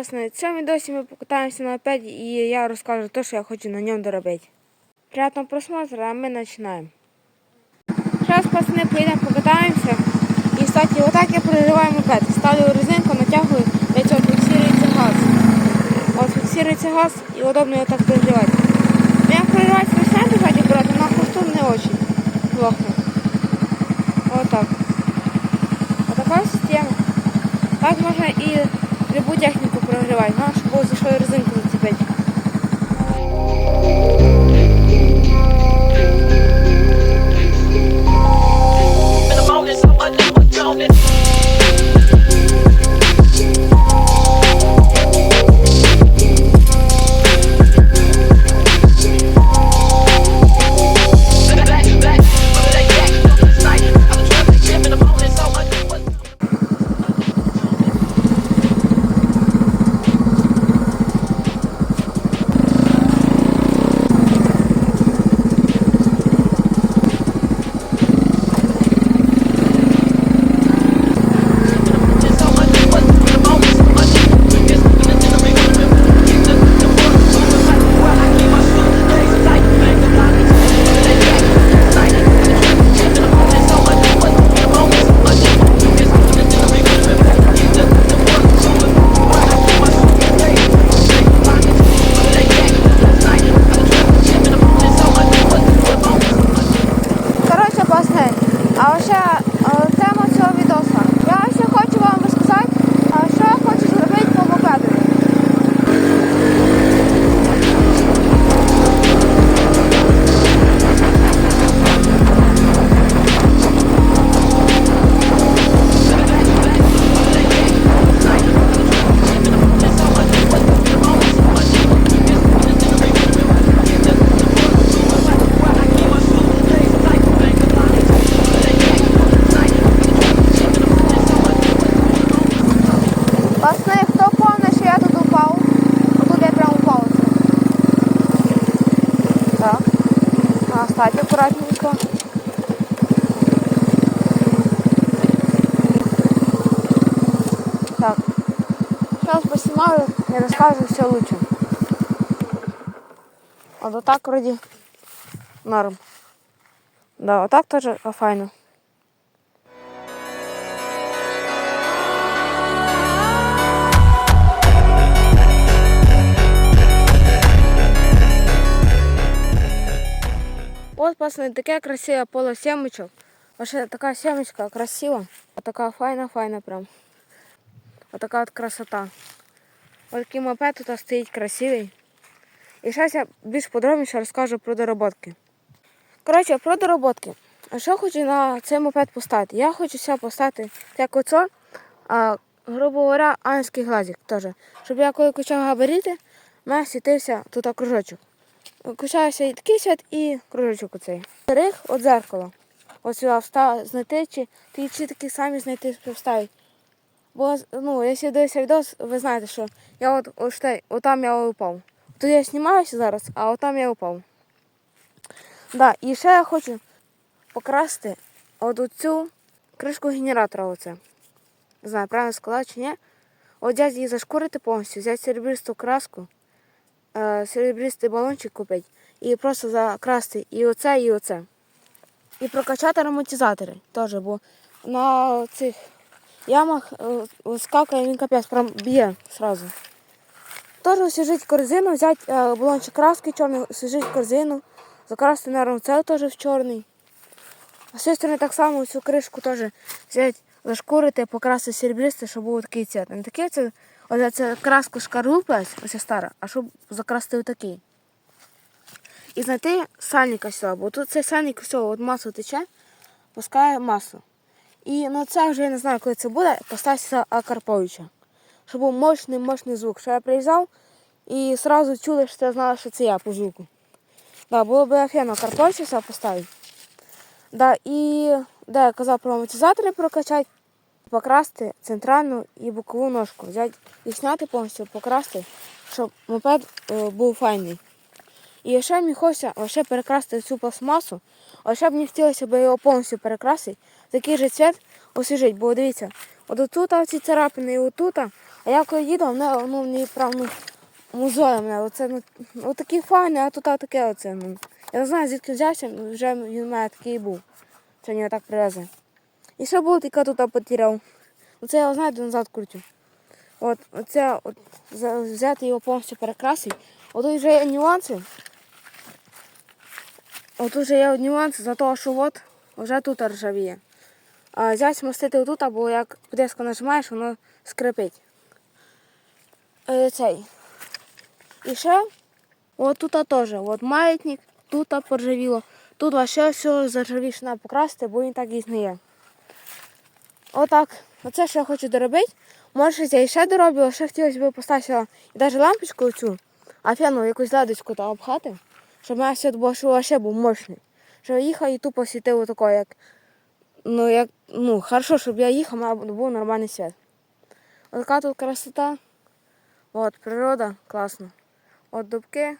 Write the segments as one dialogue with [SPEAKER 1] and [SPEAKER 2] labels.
[SPEAKER 1] Пацани. В цьому відосі ми покатаємося на мопеді і я розкажу те, що я хочу на ньому доробити. Приятного просмотру, а ми починаємо. Зараз, пацани, поїдемо покатаємося. І, кстати, отак я прориваю мопед. Ставлю резинку, натягую, для цього фіксується газ. От фіксується газ і удобно його так проривати. Ну, як проривати ручне держать аккуратно, на хвосту не очень плохо. Вот так. Вот такая система. Так можна і любу техніку прогревай, ну, щоб було за що. Акуратненько. Так. Сейчас поснимаю и расскажу все лучше. Вот, вот так вроде норм. Да, вот так тоже а, файно. От, пацаны, таке красиве поле семечок. Вообще така семечка красива. А така файна, файна прям. От така от красота. Ось такий мопед тут стоїть красивий. І зараз я більш подробніше розкажу про дороботки. Коротше, про дороботки. А що хочу на цей мопед поставити? Я хочу себе поставити як оце, а, грубо говоря, ангельський глазик теж. Щоб я коли качав габарити, мене світився тут кружочок. Кушається і такий свят, і кружочок оцей. Рих от зеркало. Ось сюди встав, знайти, чи ті чи такі самі знайти вставити. Бо, ну, якщо дивишся відос, ви знаєте, що я от, ось отам я упав. Тут я знімаюся зараз, а отам я упав. Да, і ще я хочу покрасити от цю кришку генератора оце. Не знаю, правильно сказала чи ні. От взяти її зашкурити повністю, взяти серебристу краску, серебристий балончик купити і просто закрасти і оце, і оце. І прокачати ароматизатори теж, бо на цих ямах е, скакає він капець, прям б'є одразу. Теж освіжити корзину, взяти е, балончик краски чорний, освіжити корзину, закрасти на це теж в чорний. А з цієї так само цю кришку теж взяти, зашкурити, покрасити серебристий, щоб був такий цвіт. Не такий це, ось це краску шкарлупа, ось стара, а щоб закрасити отакий. І знайти сальника сюди, бо тут цей сальник все, от масло тече, пускає масло. І на це вже я не знаю, коли це буде, постався Акарповича. Щоб був мощний, мощний звук. Що я приїжджав і одразу чули, що я знала, що це я по звуку. Да, було б офігенно Карповича поставити. Да, і да, я казав про амортизатори прокачати, покрасти центральну і бокову ножку. Взяти і зняти повністю, покрасти, щоб мопед е, був файний. І ще мені хочеться лише перекрасити цю пластмасу, а ще б мені хотілося б його повністю перекрасити. Такий же цвіт освіжить, бо дивіться, от тут ці царапини і отут, А я коли їду, мене, ну, мені прям ну, музоє мене. Оце ну, отакий файний, а тут таке оце. Ну. Я не знаю, звідки взявся, ну, вже він у мене такий був. Це мені так привезе. І ще було тільки тут потеряв. Оце я знаєте, назад крутю. От, оце от, взяти його повністю перекрасити. От тут вже є нюанси. От тут є нюанси за того, що от вже тут ржавіє. А взяти смастити отут, або як диско нажимаєш, воно скрипить. Е, цей. І ще от тут теж. От маятник, тут поржавіло. Тут вообще все заржавішне покрасити, бо він так і знає. Отак. Оце що я хочу доробити. Може, я і ще дороблю, ще хотілося б поставити і навіть лампочку оцю, а фену якусь ладочку та обхати, щоб мене світ був, що ще був мощний. Щоб я їхав і тупо світив отако, як. Ну, як, ну, хорошо, щоб я їхав, мене був нормальний світ. Отака тут красота. От, природа, класно. От дубки,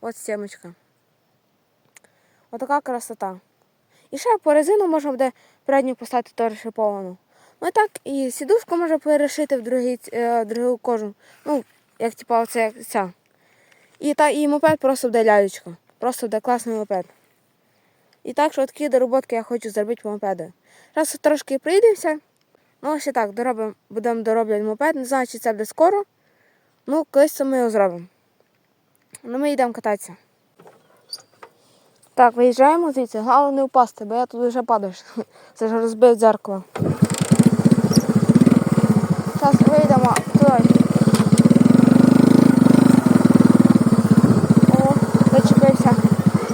[SPEAKER 1] от стімочка. Отака красота. І ще по резину можна буде передню поставити теж шиповану. Ну і сідушку можна перешити в другий, е, другу кожу. Ну, як типа оце як ця. І, та, і мопед просто буде лялечка. Просто буде класний мопед. І так, що такі дороботки я хочу зробити по мопеду. Зараз трошки прийдемося. Ну, і так, доробимо, будемо доробляти мопед. Не знаю, чи це буде скоро. Ну, колись це ми його зробимо. Ну, ми йдемо кататися. Так, виїжджаємо звідси. Головне не впасти, бо я тут вже падаю. Це ж розбив дзеркало. Зараз вийдемо туди. О, зачепився.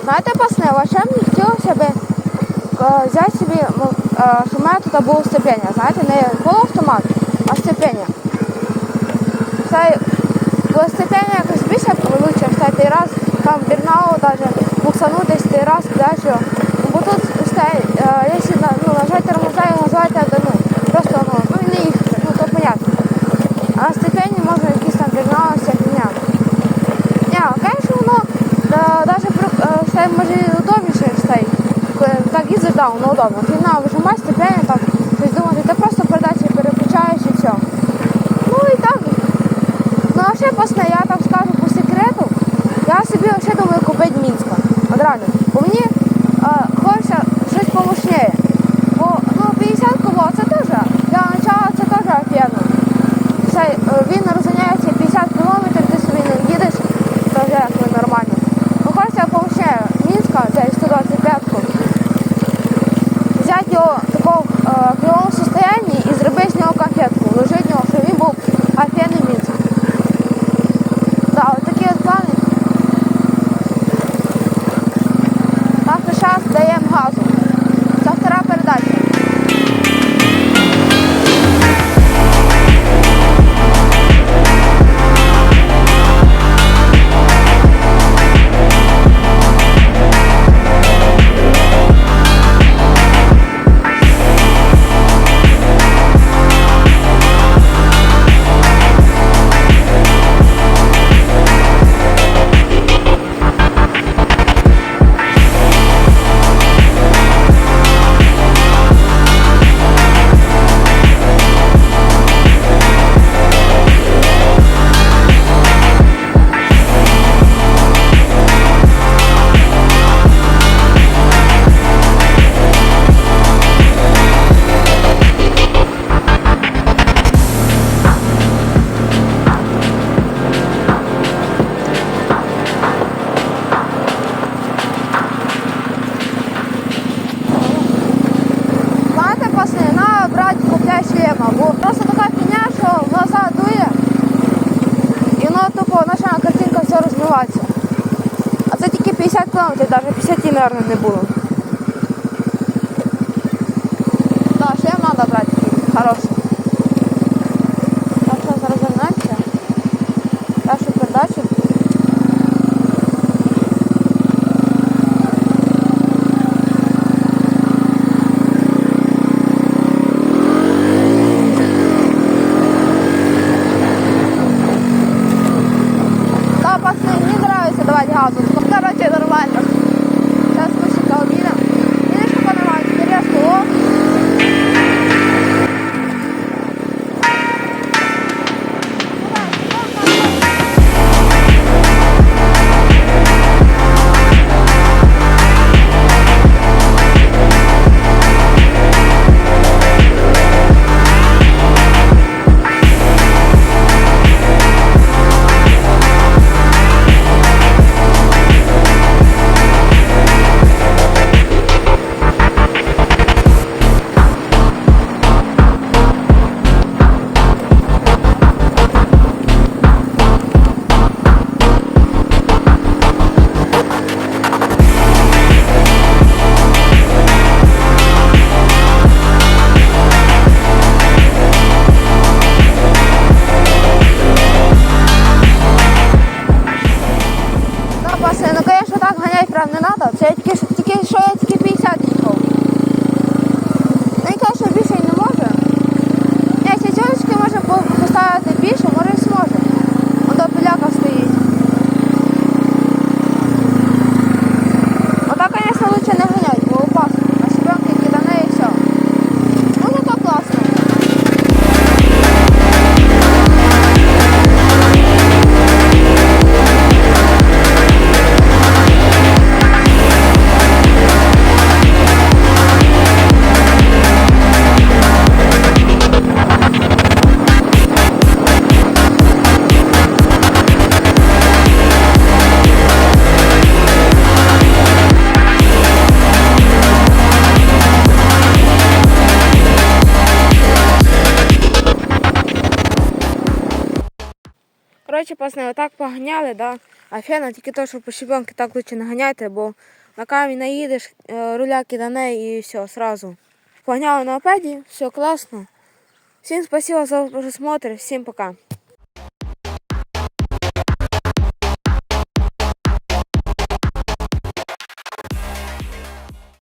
[SPEAKER 1] Знаєте, пасне, вообще мені хотілося б е, взяти собі, ну, е, щоб у було сцеплення. Знаєте, не полуавтомат, а сцеплення. Це бо сцеплення якось більше лучше встати раз, там бірнау навіть буксанути десь раз, далі. Ну, бо тут якщо ну, нажати тормоза і газувати, то ну, просто ну, ну, не їх, ну то понятно. А на сцепленні можна якісь там бірнау, вся фігня. Ні, звісно, воно все може удобніше. Коли Так і задав, воно удобно. Ти на вижимаєш сцеплення, навіть 50, мабуть, не було. Так, ще треба брати Коротше, пацани, отак поганяли, да. А фена тільки то, що по щебенки так лучше не бо на камінь наїдеш, е, руля кидане і все, сразу. Поганяли на опеді, все класно. Всім спасибо за просмотр, всім пока.